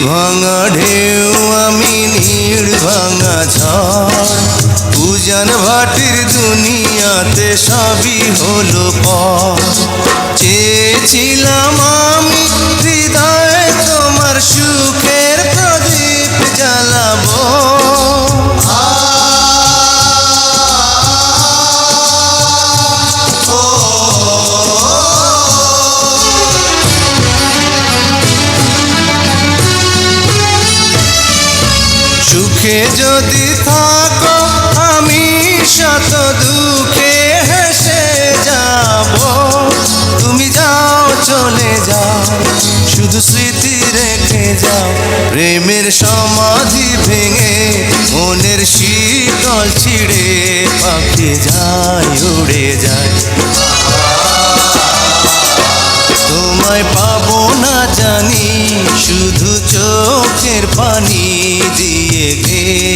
ভাঙা ঢেউ আমি নীড় ভাঙা ঝড় ভাটির দুনিয়াতে সবই হলো পর সুখে যদি থাকো, আমি শত দুঃখে হেসে যাব। তুমি যাও, চলে যাও, শুধু স্মৃতি রেখে যাও। প্রেমের সমাধি ভেঙে, মনের শীতল ছিঁড়ে পাখি যায়, উড়ে যায়। তোমায় পাবো না জানি, শুধু চোখের পানি দিয়ে। গেলে আমার